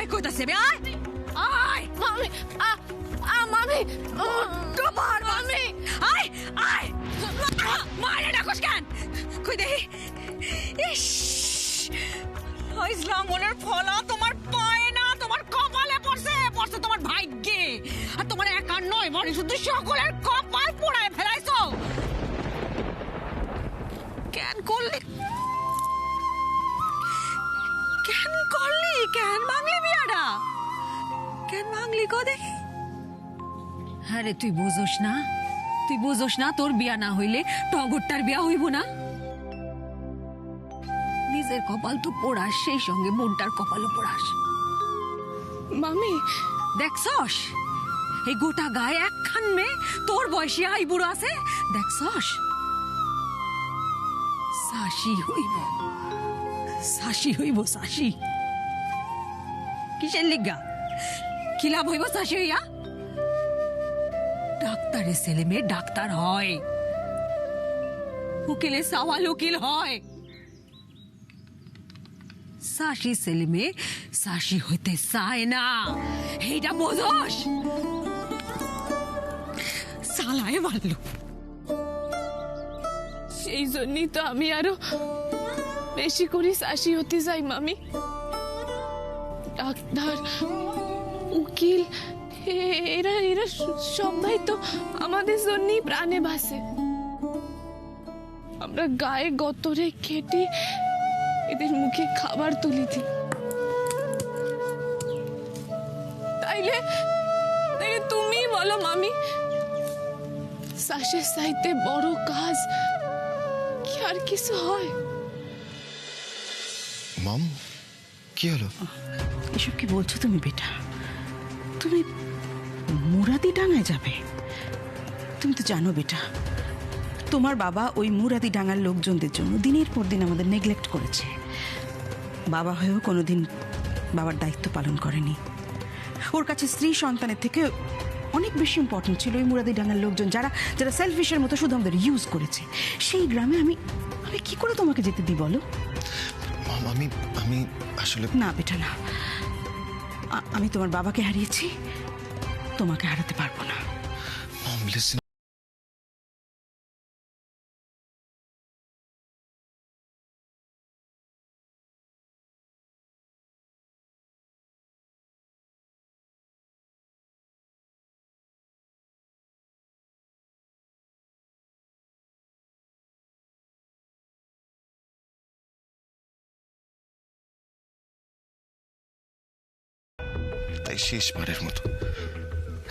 আয় কইতাছে বে আয় আয় মামি আ আ মামি কপার মামি আয় আয় মারে ডাকস কেন কই দেখি ইস ইসলাম মনের ফলা তোমার পায় না তোমার কপালে পড়ছে পড়ছে তোমার ভাগ্যে। আর তোমার একার নয় মনে শুধু সকলের কপাল পোড়ায় ফেলাইছো। কেন করলি কেন করলি? কেন ভাঙলি বিয়াটা? কেন ভাঙলি কো দেখি। আরে তুই বুঝোস না। তুই বুঝোস না তোর বিয়া না হইলে টগরটার বিয়া হইব না। নিজের কপাল তো পোড়াস সেই সঙ্গে মনটার কপালও পোড়াস। মামি। দেখছস? এই গোটা গায়ে একখান মেয়ে তোর বয়সী আই বুড়ো আছে? দেখছস? সাশি হইব। সাশি হইব, সাশি। কিসের লিগা? কি লাভ হইব সাশি হইয়া? ডাক্তারের ছেলে মেয়ে ডাক্তার হয়। উকিলে সওয়াল উকিল হয়। সাশি ছেলে মেয়ে সাশি হইতে চায় না। এইটা বোঝস? সালায় মারলো। সেই জন্যই তো আমি আরও বেশি করে সাসি হতে চাই মামি। ডাক্তার, উকিল এরা এরা সবাই তো আমাদের জন্যই প্রাণে বাসে আমরা গায়ে গতরে খেটে এদের মুখে খাবার তুলি দিই। তাইলে তুমি বলো, মামি, শ্বাসের সাইতে বড় কাজ কি আর কিছু হয়? মম, কি হলো? এসব কি বলছো তুমি বেটা? তুমি মুরাদি ডাঙায় যাবে। তুমি তো জানো বেটা, তোমার বাবা ওই মুরাদি ডাঙার লোকজনদের জন্য দিনের পর দিন আমাদের নেগলেক্ট করেছে। বাবা হয়েও কোনোদিন বাবার দায়িত্ব পালন করেনি। ওর কাছে স্ত্রী সন্তানের থেকে অনেক বেশি ইম্পর্টেন্ট ছিল ওই মুরাদি ডাঙার লোকজন যারা যারা সেলফিশের মতো শুধু আমাদের ইউজ করেছে। সেই গ্রামে আমি আমি কি করে তোমাকে যেতে দিই বলো? আমি আমি আসলে না বেটা না। আমি তোমার বাবাকে হারিয়েছি। তোমাকে হারাতে পারব না। তাই শেষবারের মতো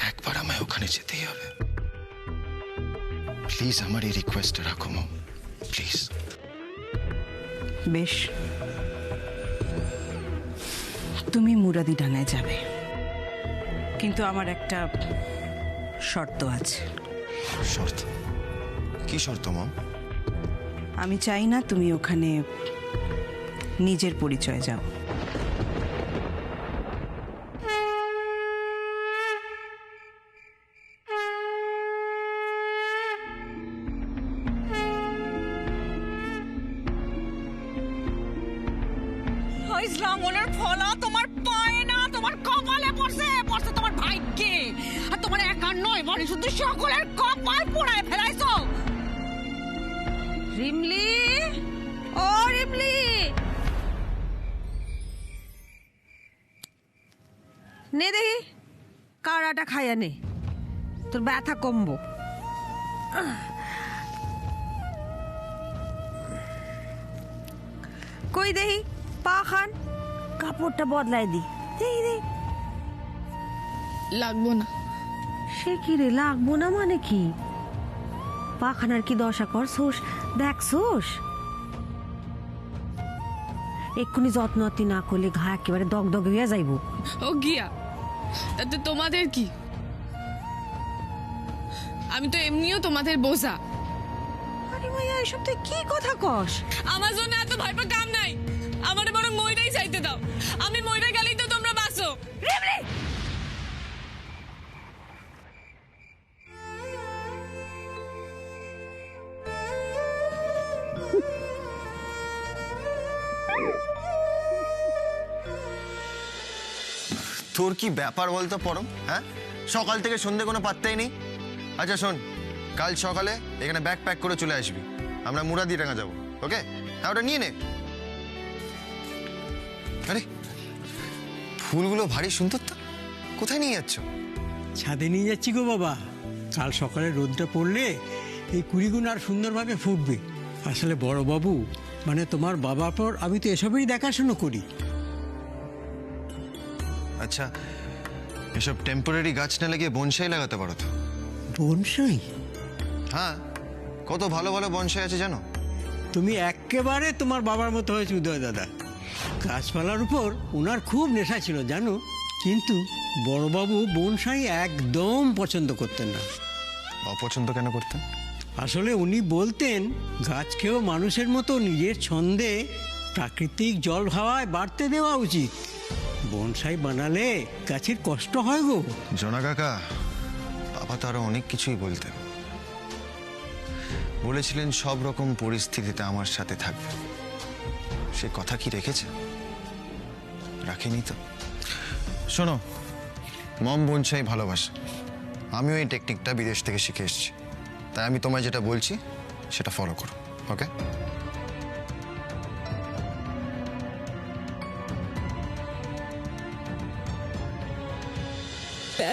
একবার আমায় ওখানে যেতেই হবে। প্লিজ আমার এই রিকোয়েস্টটা রাখো মম। প্লিজ বেশ। তুমি মুরাদি ডাঙায় যাবে। কিন্তু আমার একটা শর্ত আছে। শর্ত? কি শর্ত মম? আমি চাই না তুমি ওখানে নিজের পরিচয় যাও ফলা তোমার পায় না, তোমার কপালে পড়ছে পড়ছে তোমার ভাগ্যে। আর তোমার নয় মনে শুধু সকলের কপাল পোড়ায় ফেলাইছো। রিমলি? ও রিমলি! নে দেখি কাড়াটা খাইয়া নে। তোর ব্যথা কমবো। কই দেহি কাপড়টা বদলাই দি। দেহি লাগবো না। সে কি রে লাগবো না মানে কি? পাখানার কি দশা কর সোস দেখ দেখছোস? এক্ষুনি যত্ন না করলে ঘা একেবারে দগদগ হইয়া যাইব। ও গিয়া তাতে তোমাদের কি? আমি তো এমনিও তোমাদের বোঝা। আরে ভাইয়া এসব তুই কি কথা কস? আমার জন্য এত ভয়পা কাম নাই। আমার বড় মইটাই চাইতে দাও। আমি মইরা গেলেই তো তোমরা বাঁচো। তোর কি ব্যাপার বলতো, পরম? হ্যাঁ? সকাল থেকে সন্ধে কোনো পাত্তাই নেই। আচ্ছা শোন, কাল সকালে এখানে ব্যাগ প্যাক করে চলে আসবি। আমরা মুরাদিডাঙ্গা যাব ওকে হ্যাঁ ওটা নিয়ে নে। আরে ফুলগুলো ভারী সুন্দর তো। কোথায় নিয়ে যাচ্ছ? ছাদে নিয়ে যাচ্ছি গো বাবা। কাল সকালে রোদটা পড়লে এই কুড়িগুণ আর সুন্দরভাবে ফুটবে। আসলে বড় বাবু মানে তোমার বাবার পর আমি তো এসবেই দেখাশুনো করি। আচ্ছা এসব টেম্পোরারি গাছ না লাগিয়ে বনসাই লাগাতে পারো তো। বনসাই? হ্যাঁ কত ভালো ভালো বনসাই আছে জানো? তুমি একেবারে তোমার বাবার মতো হয়েছে উদয় দাদা। গাছপালার উপর ওনার খুব নেশা ছিল জানো? কিন্তু বড়বাবু বনসাই একদম পছন্দ করতেন না। অপছন্দ কেন করতেন? আসলে উনি বলতেন গাছকেও মানুষের মতো নিজের ছন্দে প্রাকৃতিক জল হাওয়ায় বাড়তে দেওয়া উচিত। বনসাই বানালে গাছের কষ্ট হয় গো। জনা কাকা বাবা তো আরও অনেক কিছুই বলতেন। বলেছিলেন সব রকম পরিস্থিতিতে আমার সাথে থাকবে। সে কথা কি রেখেছে? রাখেনি তো। শোনো, মম বনসাই ভালোবাসে। আমিও এই টেকনিকটা বিদেশ থেকে শিখে এসেছি। তাই আমি তোমায় যেটা বলছি, সেটা ফলো করো ওকে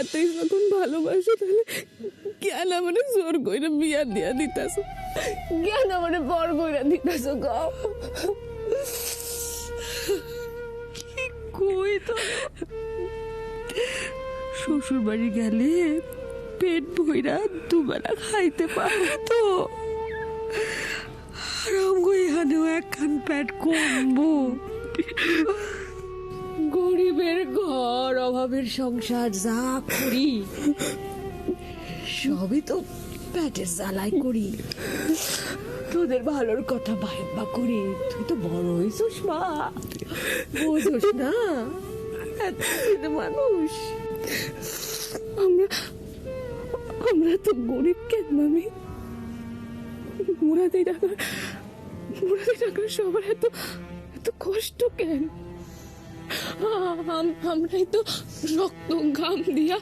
এতই যখন ভালোবাসো তাহলে কেন আমারে জোর কইরা বিয়া দিয়া দিতাস কেন আমারে বর কইরা দিতাস গাও শ্বশুর বাড়ি গেলে পেট ভইরা দুবেলা খাইতে পারো তো আর আমগো এখানেও একখান পেট কমবো। গরিবের ঘর, অভাবের সংসার, যা করি, সবই তো পেটের জ্বালাই করি। তোদের ভালোর কথা ভাইবা করি। তুই তো বড় হয়েছিস মা বোঝোস না মানুষ। আমরা আমরা তো গরিব কেন, মামি? মুরাদি টাকা মুরাদি টাকা সবার এত এত কষ্ট কেন? আমরাই তো রক্ত ঘাম দিয়া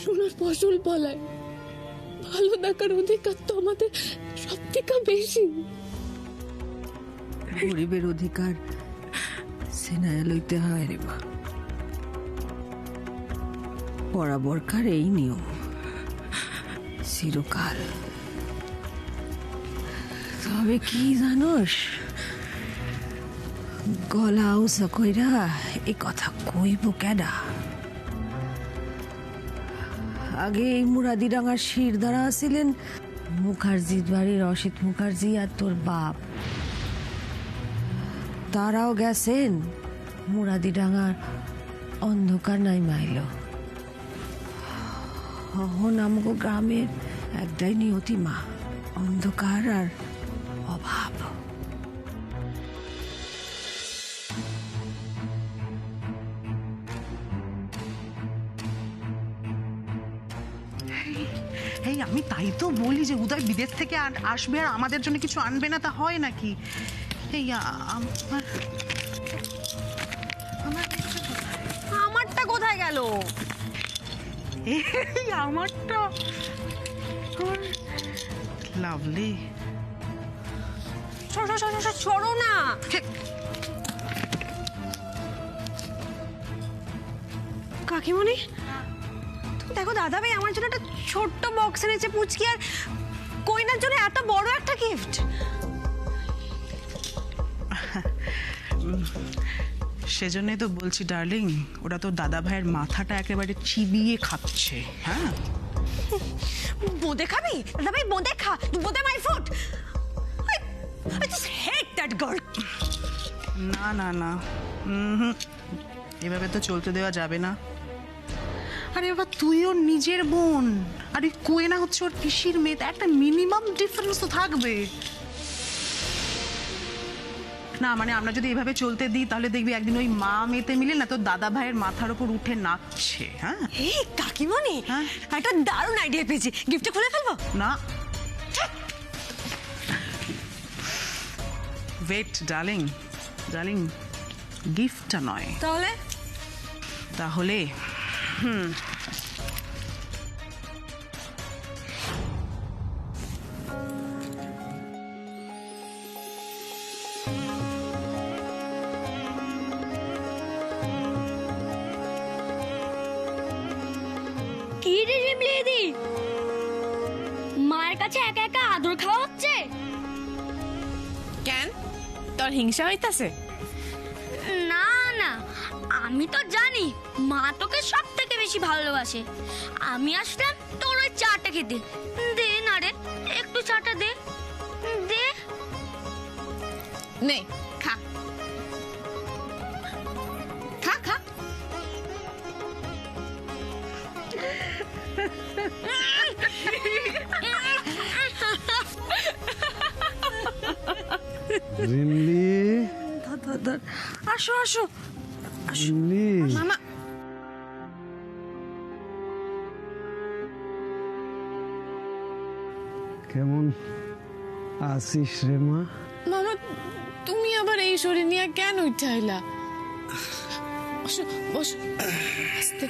সোনার ফসল ফলাই ভালো দেখার অধিকার তো আমাদের সব থেকে বেশি। গরিবের অধিকার সেনায় লইতে হয় রে মা। বরাবরকার এই নিয়ম চিরকাল। তবে কি জানোস? গলা উঁচা কইরা এ কথা কইব কেডা? আগে এই মুরাদিডাঙ্গার শির দ্বারা ছিলেন মুখার্জি বাড়ির অসিত মুখার্জি আর তোর বাপ। তারাও গেছেন মুরাদিডাঙ্গার অন্ধকার নাই মাইল অহন আমগো গ্রামের একটাই নিয়তি মা অন্ধকার আর অভাব। এই আমি তাই তো বলি যে উদয় বিদেশ থেকে আসবে আর আমাদের জন্য কিছু আনবে না তা হয় নাকি? এই আমার আমার আমারটা কোথায় গেল? এই আমারটা। লাভলি। না। কাকিমণি তুমি দেখো দাদা ভাই আমার জন্য একটা ছোট্ট বক্স এনেছে পুচকি আর কইনার জন্য এত বড় একটা গিফট সেজন্যই তো বলছি ডার্লিং ওরা তো দাদা ভাইয়ের মাথাটা একেবারে চিবিয়ে খাচ্ছে হ্যাঁ? বোঁদে খাবি? দাদা ভাই বোঁদে খা। বোঁদে my food I just hate that girl. না না না। এভাবে তো চলতে দেওয়া যাবে না। আরে বাবা তুই ওর নিজের বোন। আর ওই কোয়েনা হচ্ছে ওর পিসির মেয়ে একটা মিনিমাম ডিফারেন্স তো থাকবে। না মানে আমরা যদি এভাবে চলতে দিই তাহলে দেখবি একদিন ওই মা মেতে মিলে না তোর দাদা ভাইয়ের মাথার উপর উঠে নাচছে হ্যাঁ? এই কাকিমণি হ্যাঁ? একটা দারুণ আইডিয়া পেয়েছি। গিফটটা খুলে ফেলব? না। ওয়েট ডার্লিং ডার্লিং গিফটটা নয়। তাহলে? তাহলে কি হিংসা হইতাছে না না আমি তো জানি মা তোকে সব থেকে বেশি ভালোবাসে। আমি আসলাম তোর ওই চাটা খেতে। দে না রে একটু চাটা দে। দে। নে খা। খা খা। রিমলি আসো আসো। রিমলি মামা। কেমন আছিস রে মা? মামা তুমি আবার এই শরীর নিয়ে কেন উঠাইলা বসো বসো। আস্তে।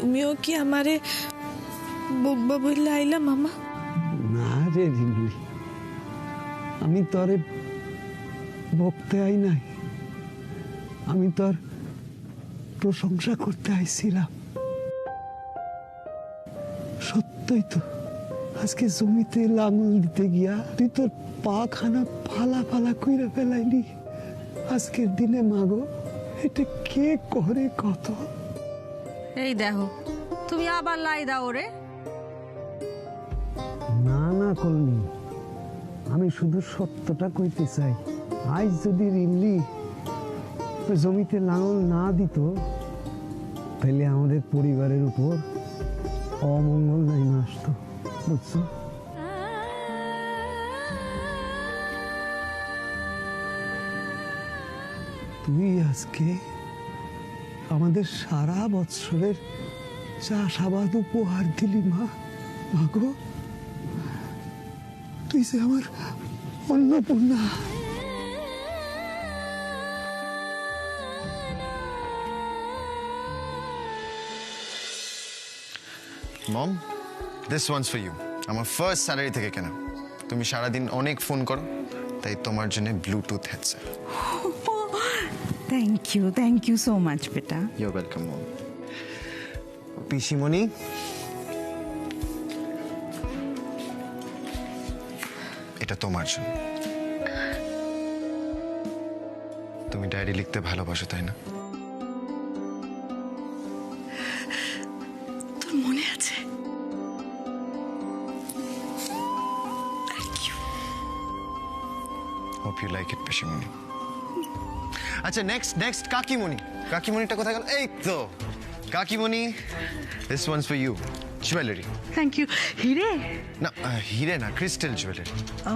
তুমিও কি আমারে বকবা বললে আইলা মামা? না রে রিমলি আমি তরে বকতে আই নাই। আমি তোর প্রশংসা করতে আইছিলাম। সত্যই তো, আজকে জমিতে লাঙল দিতে গিয়া তুই তোর পা খানা ফালা ফালা কইরা ফেলাইলি। আজকের দিনে মাগো, এটা কে করে কত? এই দেখো, তুমি আবার লাই দাও রে না না, কলমি। আমি শুধু সত্যটা কইতে চাই। আজ যদি রিমলি জমিতে লাঙল না দিত তাহলে আমাদের পরিবারের উপর অমঙ্গল নাই না আসতো, বুঝছ? তুই আজকে আমাদের সারা বৎসরের চাষাবাদ উপহার দিলি মা। মাগো তুই যে আমার Annapurna. Mom this one's for you আমার ফার্স্ট স্যালারি থেকে কেনা। তুমি সারাদিন অনেক ফোন করো তাই তোমার জন্য bluetooth headset thank you thank you so much বেটা ইউর ওয়েলকাম মম পিসিমণি এটা তোমার জন্য তুমি ডায়েরি লিখতে ভালোবাসো তাই না তোর মনে আছে হোপ ইউ লাইক ইট পিসিমণি আচ্ছা নেক্সট নেক্সট কাকিমণি। কাকিমণিটা কোথায় গেল? এই তো। কাকিমণি this one's for you jewellery thank you হিরে? না হিরে না ক্রিস্টাল জুয়েলারি ও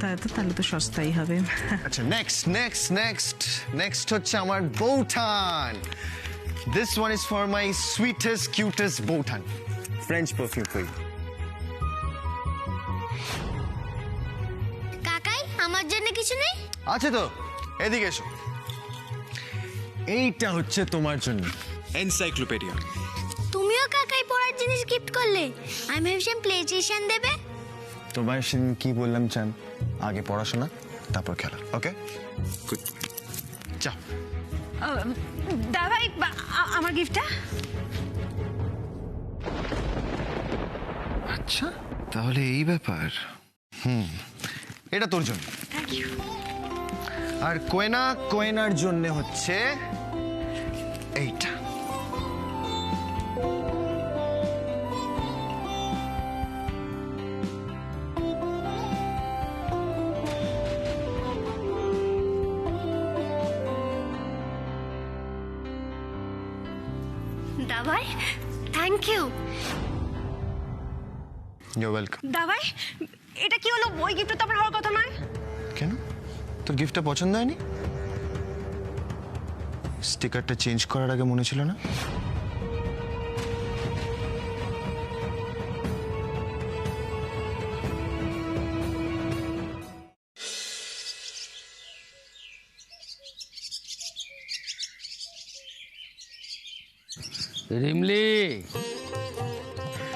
তাহলে তো তাহলে তো সস্তাই হবে। আচ্ছা নেক্সট নেক্সট নেক্সট নেক্সট হচ্ছে আমার বৌঠান। This one is for my sweetest cutest বৌঠান। French perfume for you কাকাই আমার জন্য কিছু নেই? আছে তো। এদিকে এসো। এইটা হচ্ছে তোমার জন্য। এনসাইক্লোপিডিয়া তুমিও কাকাই পড়ার জিনিস গিফট করলে। আমি ভেবেছিলাম প্লে স্টেশন দেবে। তোমার সেদিন কি বললাম চান আগে পড়াশোনা তারপর খেলা ওকে গুড যাও। দাদাই আমার গিফটটা আচ্ছা তাহলে এই ব্যাপার। হুম এটা তোর জন্য। আর কোয়েনা কোয়েনার জন্য হচ্ছে এইটা দাবাই থ্যাংক ইউ ইউ ওয়েলকাম দাদাই এটা কি হলো? ওই গিফটটা তো আমার হওয়ার কথা নয়। কেন? তোর গিফটটা পছন্দ হয়নি? স্টিকারটা চেঞ্জ করার আগে মনে ছিল না? রিমলি।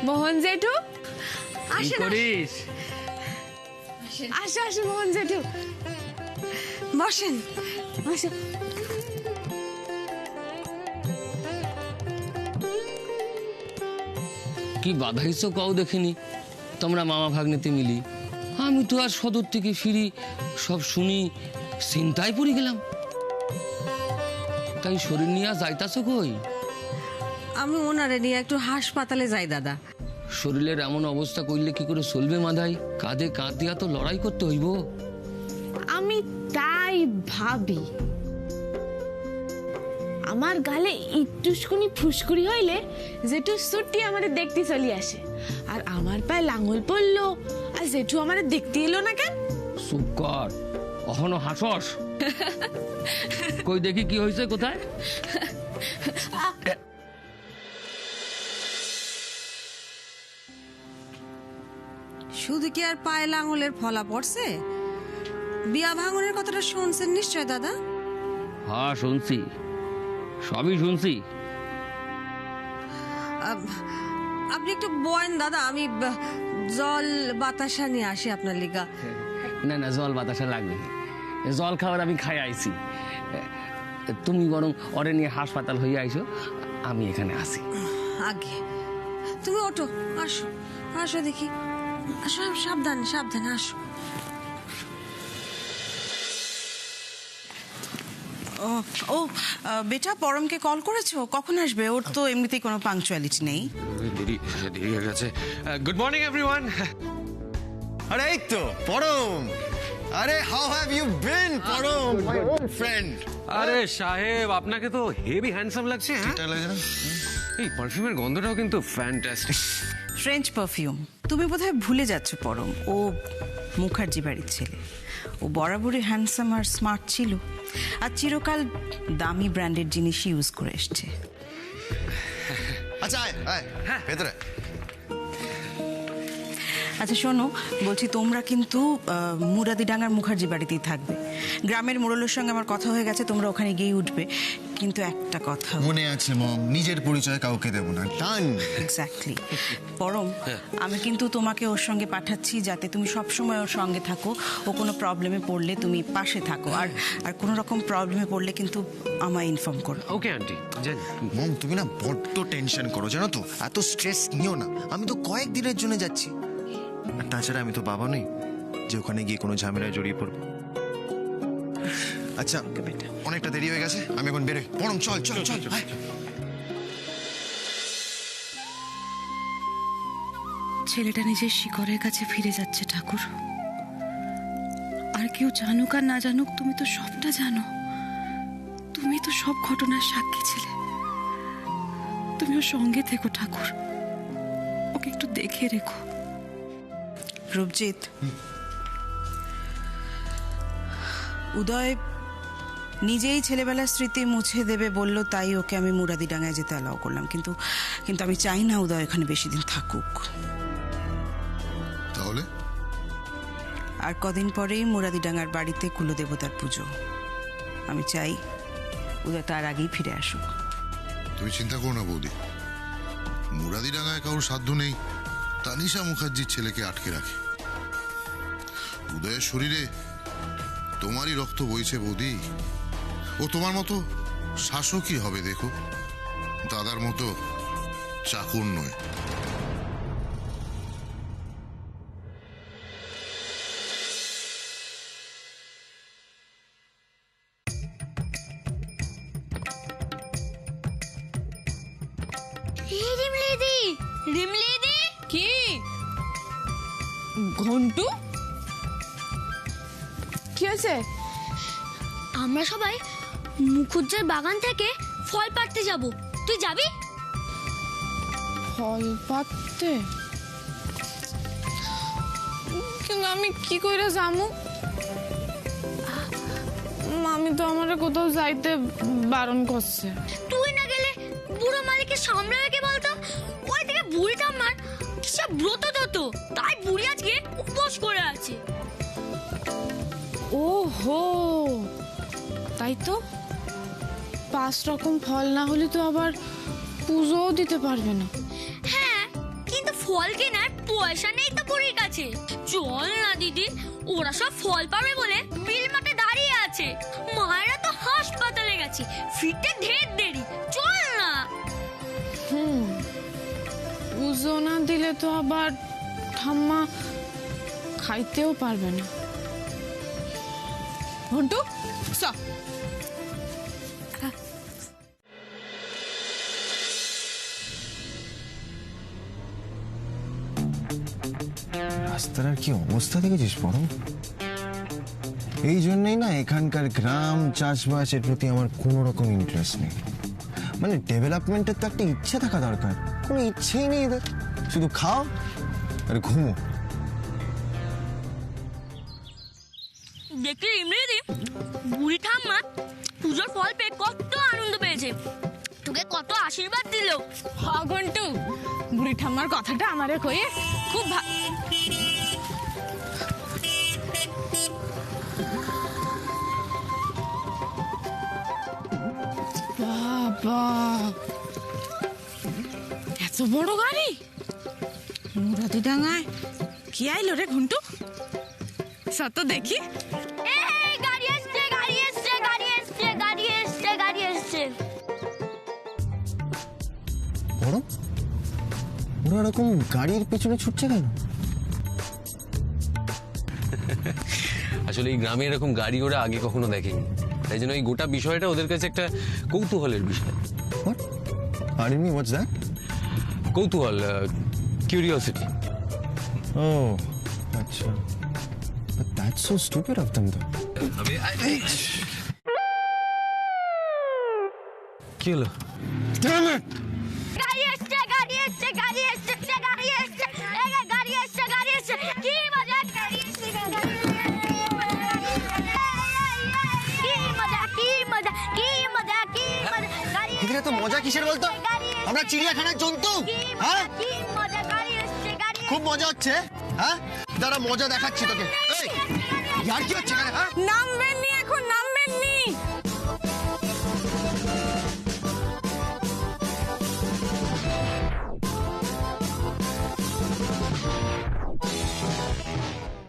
মোহন জেঠু? কি করিস? আসো আসো মোহন জেঠু। বসেন বসো কি বাধাইছ কাউ দেখিনি? তোমরা মামা ভাগ্নেতে মিলি। আমি তো আর সদর থেকে ফিরি সব শুনি চিন্তায় পড়ে গেলাম। তাই শরীর নিয়ে যাইতাছ কই? আমি ওনারে নিয়ে একটু হাসপাতালে যাই দাদা। শরীরের এমন অবস্থা করলে কি করে চলবে মাধাই কাঁধে কাঁধ দিয়া তো লড়াই করতে হইব। আমি তাই ভাবি। আমার গালে একটুকুনি ফুসকুড়ি হইলে জেঠু সুটি আমাদের দেখতে চলে আসে। আর আমার পায়ে লাঙল পড়ল আর জেঠু আমাদের দেখতে এলো না কেন? চুপ কর অহনো হাসস? কই দেখি কি হয়েছে কোথায়? শুধু কি আর পায়ে লাঙলের ফলা পড়ছে? বিয়া ভাঙনের কথাটা শুনছেন নিশ্চয় দাদা? হ্যাঁ শুনছি। সবই শুনছি। আপনি একটু বয়েন দাদা আমি জল বাতাসা নিয়ে আসি আপনার লিগা। না না জল বাতাসা লাগবে। জল খাবার আমি খাই আইছি। তুমি বরং অরে নিয়ে হাসপাতাল হয়ে আইছো আমি এখানে আসি আগে। তুমি ওঠো আসো। আসো দেখি। আসো সাবধান সাবধানে আসো। ও বেটা পরমকে কল করেছ? কখন আসবে? ওর তো এমনিতেই কোনো পাংচুয়ালিটি নেই। দেরি দেরি হয়ে গেছে। গুড মর্নিং এভরিওয়ান আরে এই তো পরম। আরে হাউ হ্যাভ ইউ বিন পরম? মাই ওল্ড ফ্রেন্ড আরে সাহেব আপনাকে তো হেভি হ্যান্ডসাম লাগছে হ্যাঁ? এই পারফিউমের গন্ধটাও কিন্তু ফ্যান্টাস্টিক ফ্রেঞ্চ পারফিউম তুমি বোধহয় ভুলে যাচ্ছ পরম। ও মুখার্জি বাড়ির ছেলে। ও বরাবরই হ্যান্ডসাম আর স্মার্ট ছিল। আর চিরকাল দামি ব্র্যান্ডের জিনিস ইউজ করে এসছে। আচ্ছা আয় আয় ভেতরে। আচ্ছা শোনো বলছি তোমরা কিন্তু মুরাদিডাঙ্গার মুখার্জি বাড়িতেই থাকবে। গ্রামের মোড়লের সঙ্গে আমার কথা হয়ে গেছে তোমরা ওখানে গিয়ে উঠবে। কিন্তু একটা কথা। মনে আছে মম নিজের পরিচয় কাউকে দেব না। টান এক্স্যাক্টলি পরম আমি কিন্তু তোমাকে ওর সঙ্গে পাঠাচ্ছি যাতে তুমি সব সময় ওর সঙ্গে থাকো। ও কোনো প্রবলেমে পড়লে তুমি পাশে থাকো। আর আর কোনো রকম প্রবলেমে পড়লে কিন্তু আমায় ইনফর্ম করো। ওকে আন্টি জানি মম তুমি না বড্ড টেনশন করো জানো তো? এত স্ট্রেস নিও না। আমি তো কয়েক দিনের জন্য যাচ্ছি। আর তাছাড়া আমি তো বাবা নই, যে ওখানে গিয়ে কোনো ঝামেলায় জড়িয়ে পড়ব। আচ্ছা অনেকটা দেরি হয়ে গেছে, আমি এখন বেরোই। পরম চল চল চল। ছেলেটা নিজের শিকড়ের কাছে ফিরে যাচ্ছে, ঠাকুর। আর কেউ জানুক আর না জানুক, তুমি তো সবটা জানো। তুমি তো সব ঘটনার সাক্ষী ছিলে। তুমি ওর সঙ্গে থেকো, ঠাকুর। ওকে একটু দেখে রেখো। রূপজিৎ। উদয় নিজেই ছেলেবেলার স্মৃতি মুছে দেবে বলল তাই ওকে আমি মুরাদিডাঙ্গায় যেতে অ্যালাউ করলাম। কিন্তু কিন্তু আমি চাই না উদয় এখানে বেশি দিন থাকুক। তাহলে? আর কদিন পরেই মুরাদিডাঙ্গার বাড়িতে কুলদেবতার পুজো। আমি চাই উদয় তার আগেই ফিরে আসুক। তুমি চিন্তা করো না বৌদি। মুরাদিডাঙ্গায় কারোর সাধ্য নেই। তানিশা মুখার্জির ছেলেকে আটকে রাখে। উদয়ের শরীরে তোমারই রক্ত বইছে বৌদি। ও তোমার মতো শাসকই হবে, দেখো। দাদার মতো চাকর নয়। হয়েছে? আমরা সবাই মুখুজ্জের বাগান থেকে ফল পাড়তে যাব। তুই যাবি? ফল পাড়তে? কিন্তু আমি কি করে যামু মামি তো আমার কোথাও যাইতে বারণ করছে। তুই না গেলে বুড়ো মালিককে সামলাবে কে বলতো? ওই থেকে বুড়িটা আমার কিসব ব্রত তো তাই বুড়ি আজকে উপোস করে আছে। ও হো তাই তো? পাঁচ রকম ফল না হলে তো আবার পুজোও দিতে পারবে না। হ্যাঁ কিন্তু ফল কেনার পয়সা নেই তো বুড়ির কাছে। চল না দিদি ওরা সব ফল পাবে বলে বিল মাঠে দাঁড়িয়ে আছে। মায়েরা তো হাসপাতালে গেছে ফিরতে ঢের দেরি চল না। হুম পুজো না দিলে তো আবার ঠাম্মা খাইতেও পারবে না। ঘন্টু, চ। রাস্তার কি অবস্থা দেখেছিস পরম এই জন্যই না এখানকার গ্রাম চাষবাসের প্রতি আমার কোনো রকম ইন্টারেস্ট নেই। মানে ডেভেলপমেন্টের তো একটা ইচ্ছে থাকা দরকার। কোনো ইচ্ছেই নেই এদের। শুধু খাও আর ঘুমো। আশীর্বাদ দিল। ঘন্টু বুড়ি ঠাম্মার কথাটা আমারে কয়ে খুব বাবা, এত বড় গাড়ি? মুরাদি ডাঙায়, কি আইলো রে ঘন্টু? সত দেখি। ওরা এরকম গাড়ির পেছনে ছুটছে কেন? আসলে এই গ্রামে এরকম গাড়ি ওরা আগে কখনো দেখেনি। তাই জন্য এই গোটা বিষয়টা ওদের কাছে একটা কৌতূহলের বিষয়। What? Pardon me, what's that? কৌতূহল কিউরিওসিটি Oh, আচ্ছা। But that's so stupid of them though. তো মজা কিসের বলতো? আমরা চিড়িয়াখানার জন্তু। হ্যাঁ? খুব মজা হচ্ছে হ্যাঁ? দাঁড়া মজা দেখাচ্ছি তোকে। এই ইয়ার কি হচ্ছে এখানে হ্যাঁ? না